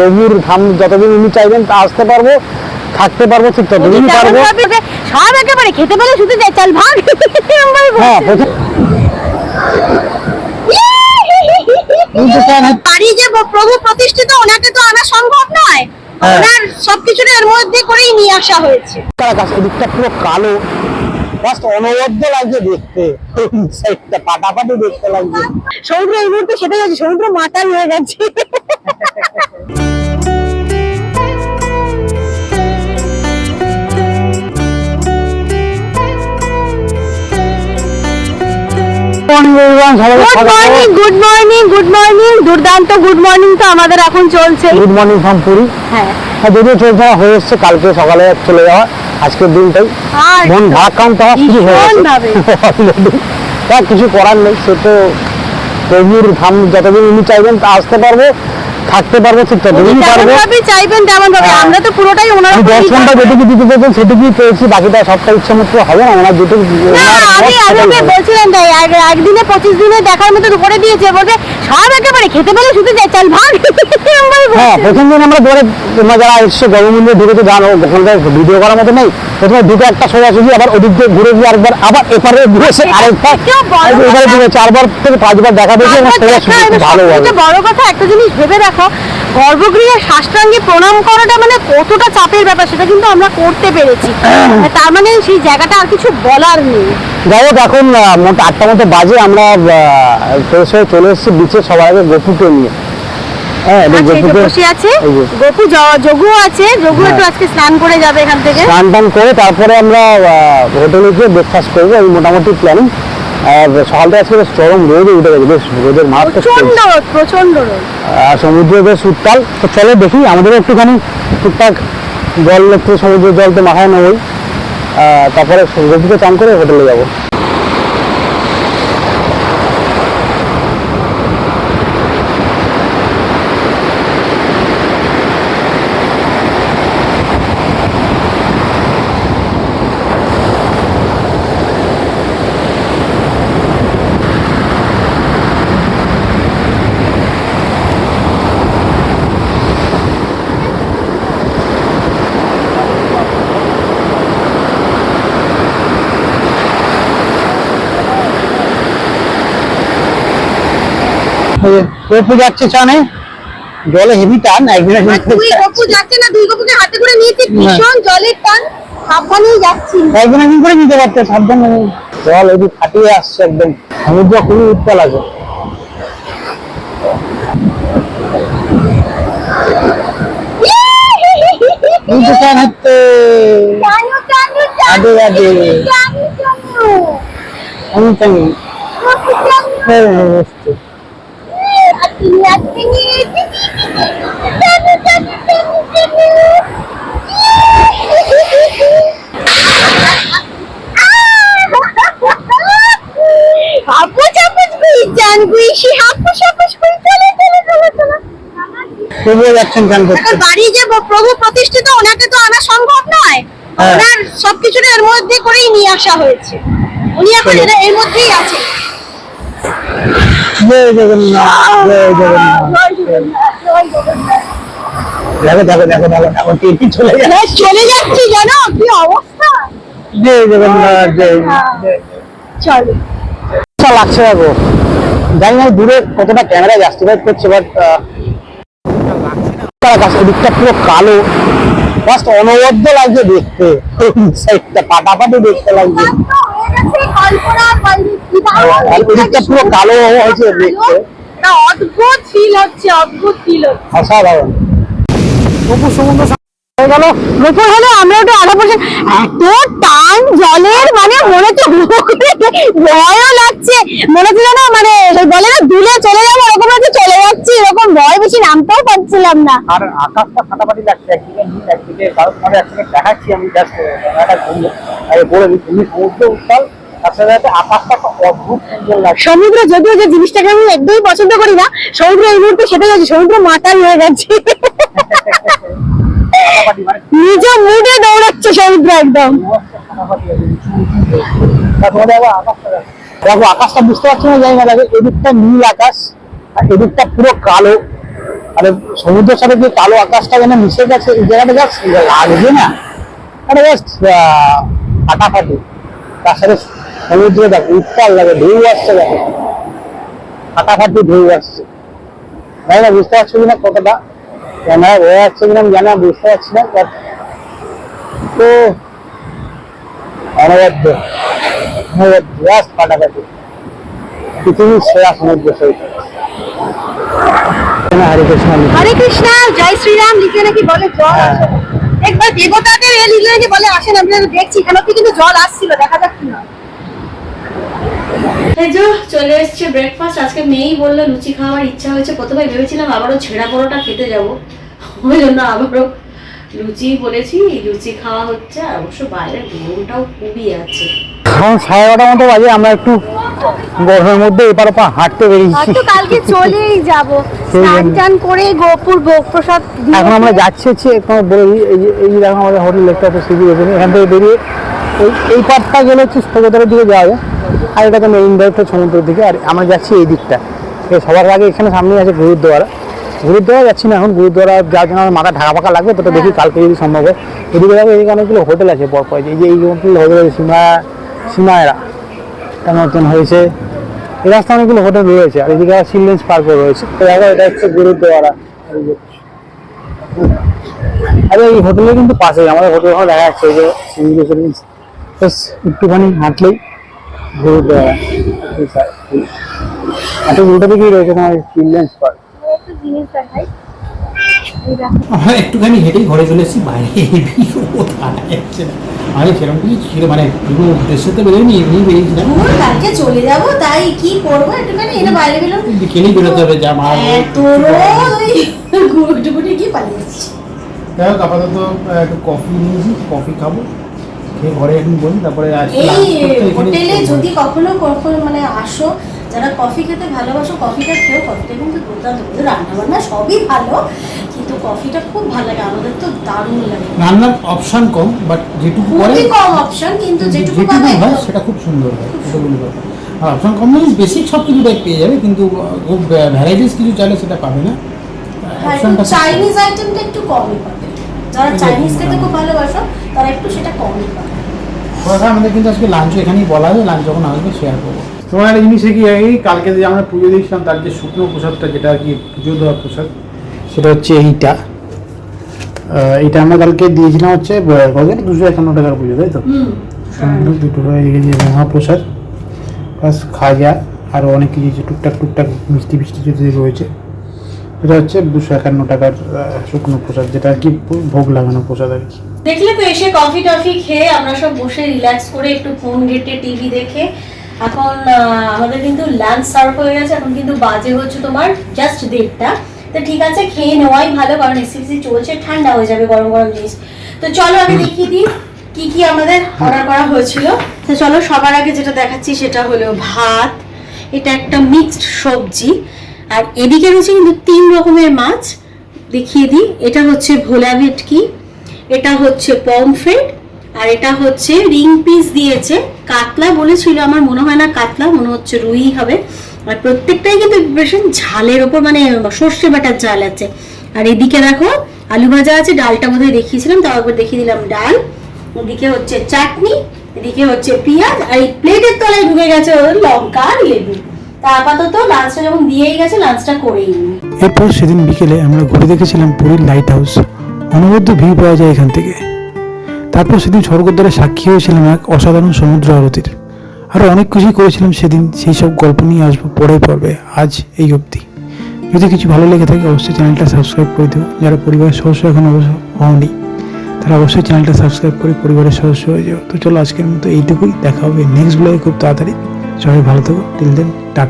প্রভুর ধাম যতদিন উনি চাইবেন তা আসতে পারব থাকতে পারব ঠিক ততদিনই পারব। সব একেবারে খেতে পেলে শুধু যাই চল ভাগ। হ্যাঁ বাড়ি যে প্রভু প্রতিষ্ঠিত ওনাকে তো আনা সম্ভব নয়। হ্যাঁ। ওনার সবকিছু এর মধ্যে করেই নিয়ে আসা হয়েছে। তার কাছে এদিকটা পুরো কালো। জাস্ট অনবদ্য লাগছে দেখতে। সাইডটা পাটাপাটি দেখতে লাগছে। সমুদ্র এই মুহূর্তে সেটা যাচ্ছে। সমুদ্র মাতাল হয়ে গেছে। Good morning good morning good morning দুর্দান্ত গুড মর্নিং তো আমাদের এখন চলছে। গুড মর্নিং ফ্রম পুরী হ্যাঁ। হ্যাঁ যদিও হয়ে এসছে কালকে সকালে চলে যাওয়া আজকের দিনটাই। আর মন ভারাক্রান্ত হওয়া শুরু হয়ে গেছে। তা কিছু করার নেই সে তো প্রভুর ধাম যতদিন উনি চাইবেন তা আসতে পারব। থাকতে পারব ঠিক ততদিনই পারব ভাবে চাইবেন তেমন ভাবে হ্যাঁ। আমরা তো পুরোটাই ওনার আমি উপরেই দশ ঘণ্টা চাপাই। যেটুকু দিতে পেরেছেন সেটুকুই পেয়েছি বাকিটা সবটা ইচ্ছা মতো হবে না ওনার যেটুকু আমি। বলছিলাম তাই এক- একদিনে পঁচিশ দিনে দেখার মতো করে দিয়েছে বলছে সব একেবারে খেতে পেলে শুধু চাল চল ভাগ হ্যাঁ। প্রথম দিন আমরা ধরে তোমরা যারা এসছো ওখানকার ভিডিও করার মতো নেই প্রথমে ঢুকে একটা সোজাসুজি আবার ওদিক দিয়ে ঘুরে গিয়ে আরেকবার আবার এপারে ঘুরেছে আরেকবার এবারে। চারবার থেকে পাঁচবার দেখা দিয়েছে এবং তারপর সোজাসুজি ভালো বড় কথা একটা জিনিস ভেবে দেখো গর্ভগৃহে সাষ্টাঙ্গে প্রণাম করাটা মানে কতটা চাপের ব্যাপার সেটা কিন্তু আমরা করতে পেরেছি তার মানে সেই জায়গাটা আর কিছু বলার নেই যাই হোক এখন মোট আটটা মতো বাজে আমরা ফ্রেশ হয়ে চলে এসেছি বিচে সবার আগে গোপুকে নিয়ে হ্যাঁ গোপুকে বসে আছে। গোপু যোগু আছে যোগু হ্যাঁ। একটু আজকে স্নান করে যাবে এখান থেকে স্নান টান করে তারপরে আমরা হোটেলে গিয়ে ব্রেকফাস্ট করব এই মোটামুটি প্ল্যানিং আর সকালটা আজকে বেশ চরম রোদে উঠে গেছে বেশ রোদের মারাত্মক প্রচণ্ড তেজ। রোদ আর সমুদ্র বেশ উত্তাল তো চলো দেখি আমাদের একটুখানি টুকটাক জল একটু সমুদ্রের জল তো নেবই আহ, তারপরে গভীরে চান করে হোটেলে যাব গপু যাচ্ছে চানে। জলে হেভি টান একদিন আর গপু যাচ্ছে না দুই গপুকে হাতে করে নিয়েছি ভীষণ জলের টান সাবধানেই যাচ্ছি। একদিন একদিন করে নিতে পারতে সাবধান। জল হেভি ফাটিয়ে আসছে একদম সমুদ্র খুবই উত্তাল আছে। কিন্তু হচ্ছে আমি গপু টানো হ্যাঁ হ্যাঁ বুঝছি। আপনি আপনি টানো টানো টানো টানো আপুচ আপুচ কুই জান কুই সে আপুচ আপুচ কুই চলে চলে চলে চলে তবুও যাচ্ছেন চান করতে বাড়ি যে প্রভু প্রতিষ্ঠিত ওনাকে তো আনা সম্ভব নয়। হ্যাঁ। ওনার এর মধ্যে করেই নিয়ে আসা হয়েছে। উনি এখন এর- মধ্যেই আছে। জয় জগন্নাথ জয় জগন্নাথ। দেখো দেখো দেখো দেখো চলে যাচ্ছে হ্যাঁ, চলে যাচ্ছি জানো কি অবস্থা? জয় জগন্নাথ জয়। চলো। আচ্ছা লাগছে দেখো জানি না দূরে কতটা ক্যামেরা জাস্টিফাইড করছে বাট কাছে এদিকটা পুরো কালো। জাস্ট অনবদ্য লাগছে দেখতে। সাইডটা পাটাপাটি দেখতে লাগছে। এদিকটা পুরো কালো হয়েছে দেখতে। অদ্ভুত ফিল হচ্ছে অদ্ভুত ফিল হচ্ছে। অসাধারণ। তবু সমুদ্র হয়ে গেল। গোপর হলো আমরা ওটা আধা পর্যন্ত এত টান জলের মানে মনে ভয়ও লাগছে। মনে হচ্ছিল না মানে বলে না চলে যাব হচ্ছে চলে যাচ্ছি এরকম ভয় বেশি নামতেও পারছিলাম না। আর আকাশটা ফাটাফাটি লাগছে একদিকে নীল একদিকে কারও তোমাদের একদিকে দেখাচ্ছি আমি জাস্ট বলে তুমি সমুদ্র উত্তাল সমুদ্র যদিও যে জিনিসটাকে আমি একদমই পছন্দ করি না সমুদ্র এই মুহূর্তে সেটা যাচ্ছে সমুদ্র মাতাল হয়ে গেছে মানে নিজ মুডে দৌড়াচ্ছে সমুদ্র একদম। আকাশটা দেখো। দেখো আকাশটা বুঝতে পারছ না জানি না দেখো এদিকটা নীল আকাশ আর এদিকটা পুরো কালো। আর সমুদ্রের সাথে যে কালো আকাশটা যেন মিশে গেছে এই জায়গাটা জাস্ট লাগছে না? এটা জাস্ট ফাটাফাটি। তার সাথে সমুদ্রে দেখো উত্তাল লাগে ঢেউ আসছে দেখো। ফাটাফাটি ঢেউ আসছে। তাই না বুঝতে পারছ কিনা কতটা ক্যামেরা বোঝা যাচ্ছে কিনা আমি বুঝতে পারছি না তো অনবদ্য অনবদ্য জাস্ট ফাটাফাটি। পৃথিবীর সেরা সমুদ্র সৈকত। হরে কৃষ্ণ। হরে কৃষ্ণ জয় শ্রীরাম লিখে নাকি বলে জল হ্যাঁ। আসে। একবার দেবতাদের এ লিখে নাকি বলে আসেন আমি দেখছি এখানে কিন্তু জল আসছিল দেখা যাক কি হয়। এই যে চলে এসছে ব্রেকফাস্ট আজকে মেয়েই বলল লুচি খাওয়ার ইচ্ছা হয়েছে। প্রথমে ভেবেছিলাম আবারও ছেঁড়া পরোটা খেতে যাব। ওই জন্য আবারও লুচি বলেছি লুচি খাওয়া হচ্ছে। আর অবশ্য বাইরে গরমটাও খুবই আছে। এখন সাড়ে এগারোটার মতো বাজে আমরা একটু গরমের মধ্যে এপার ওপার হাঁটতে বেরিয়েছি। হয়তো কালকে চলেই যাব। স্নান টান করে গোপুর ভোগ প্রসাদ এখন আমরা যাচ্ছি হচ্ছে এখন বলে দিই, এই যে এই যে দেখো আমাদের হোটেল পাচ্ছি সিবি এখান থেকে বেরিয়ে এই এই গেলে হচ্ছে স্থগতারের দিকে যাওয়া যায়। আর এটা তো মেইন ড্রাইভ তো সমুদ্রের দিকে আর আমরা যাচ্ছি এই দিকটা। সবার আগে এখানে সামনে আছে গুরুদ্বারা। গুরুদ্বারা যাচ্ছি না এখন গুরুদ্বারা যাওয়ার জন্য আমার মাথা ঢাকা ফাঁকা লাগবে তো দেখি কালকে যদি সম্ভব হয়। এদিকে দেখো এদিকে অনেকগুলো হোটেল আছে পরপর এই যে এই হোটেল হোটেল আছে সীমা সীমায়রা তার নতুন হয়েছে। এই রাস্তা অনেকগুলো হোটেল রয়েছে আর এদিকে চিলড্রেন্স পার্কও রয়েছে। তো দেখো এটা হচ্ছে গুরুদ্বারা। আরে এই হোটেলে কিন্তু পাশেই। আমাদের হোটেল দেখা যাচ্ছে যে একটুখানি হাঁটলেই রয়েছে তোমার চিলড্রেন্স পার্ক জিনিস দেখাই আমরা একটুখানি হেঁটেই ঘরে চলে এসেছি বাইরে হেভি রোদ হাঁটা যাচ্ছে না। আমি সেরকম কিছু ছিল মানে পুরো উদ্দেশ্য তো বেরোয়নি এমনি বেরিয়েছিলাম কালকে চলে যাব তাই কি করব একটুখানি? এনে বাইরে বেরোন বিকেলেই বেরোতে হবে যা মার এত রোদ ওই গুটগুটি কি পালিয়েছি যাই হোক আপাতত একটু কফি নিয়েছি কফি খাব। ঘরে এখন বলি তারপরে এই হোটেলে যদি কখনো কখনো মানে আসো যারা কফি খেতে ভালোবাসো কফিটা খেও কফিটা কিন্তু দুর্দান্ত। কিন্তু রান্না বান্না সবই ভালো কিন্তু কফিটা খুব ভালো লাগে আমাদের তো দারুণ লাগে। রান্নার অপশন কম বাট যেটুকু খুবই কম অপশন কিন্তু যেটুকু হয় সেটা খুব সুন্দর হয় আর অপশন কম মানে বেসিক সব কিছুটাই পেয়ে যাবে কিন্তু খুব ভ্যারাইটিস কিছু চাইলে সেটা পাবে না। হ্যাঁ, চাইনিজ আইটেমটা একটু কমই পাবে। যারা চাইনিজ খেতে খুব ভালোবাসো তারা একটু সেটা কমই পাবে। কথা আমাদের কিন্তু আজকে লাঞ্চ এখানেই বলা হবে লাঞ্চ যখন আসবে শেয়ার করব। তোমার একটা জিনিস কি এই কালকে যে আমরা পুজো দিয়েছিলাম তার যে শুকনো প্রসাদটা যেটা আর কি পুজো দেওয়ার প্রসাদ সেটা হচ্ছে এইটা। এইটা আমরা কালকে দিয়েছিলাম হচ্ছে কত দুশো একান্ন টাকার পুজো তাই তো? দুটো গেছে মহাপ্রসাদ প্লাস খাজা আরও অনেক কিছু যে টুকটাক টুকটাক মিষ্টি ফিষ্টি যদি রয়েছে। এটা হচ্ছে দুশো একান্ন টাকার শুকনো প্রসাদ যেটা আর কি ভোগ লাগানো প্রসাদ আর কি। দেখলে তো এসে কফি টফি খেয়ে আমরা সব বসে রিল্যাক্স করে একটু ফোন ঘেটে টিভি দেখে। এখন আমাদের কিন্তু লাঞ্চ সার্ভ হয়ে গেছে এখন কিন্তু বাজে হচ্ছে তোমার জাস্ট দেড়টা। তো ঠিক আছে খেয়ে নেওয়াই ভালো কারণ এসি চলছে ঠান্ডা হয়ে যাবে গরম গরম জিনিস। তো চলো আমি দেখিয়ে দিই কি কি আমাদের অর্ডার করা হয়েছিল। তো চলো সবার আগে যেটা দেখাচ্ছি সেটা হলো ভাত। এটা একটা মিক্সড সবজি। আর এদিকে রয়েছে কিন্তু তিন রকমের মাছ। দেখিয়ে দিই এটা হচ্ছে ভোলা ভেটকি এটা হচ্ছে পমফ্রেট আর এটা হচ্ছে রিং পিস দিয়েছে। কাতলা বলেছিল, আমার মনে হয় না কাতলা, মনে হচ্ছে রুই হবে। আর প্রত্যেকটাই কিন্তু প্রিপারেশন ঝালের ওপর মানে সর্ষে বাটার ঝাল আছে। আর এদিকে দেখো, আলু ভাজা আছে, ডালটা বোধহয় দেখিয়েছিলাম, তাও একবার দেখিয়ে দিলাম ডাল। ওদিকে হচ্ছে চাটনি, এদিকে হচ্ছে পেঁয়াজ, আর এই প্লেটের তলায় ঢুকে গেছে লঙ্কা আর লেবু। তা আপাতত লাঞ্চটা যখন দিয়েই গেছে লাঞ্চটা করেই এরপর সেদিন বিকেলে আমরা ঘুরে দেখেছিলাম পুরীর লাইট হাউস অনবদ্য ভিড় পাওয়া যায় এখান থেকে। তারপর সেদিন স্বর্গদ্বারে সাক্ষী হয়েছিলাম এক অসাধারণ সমুদ্র আরতির। আরও অনেক কিছুই করেছিলাম সেদিন, সেই সব গল্প নিয়ে আসব পরের পর্বে, আজ এই অবধি। যদি কিছু ভালো লেগে থাকে, অবশ্যই চ্যানেলটা সাবস্ক্রাইব করে দিও। যারা পরিবারের সদস্য এখন অবশ্য হওনি, তারা অবশ্যই চ্যানেলটা সাবস্ক্রাইব করে পরিবারের সদস্য হয়ে যাও। তো চলো আজকের মতো এইটুকুই, দেখা হবে নেক্সট ব্লগে খুব তাড়াতাড়ি। সবাই ভালো থেকো টিল দেন টাটা।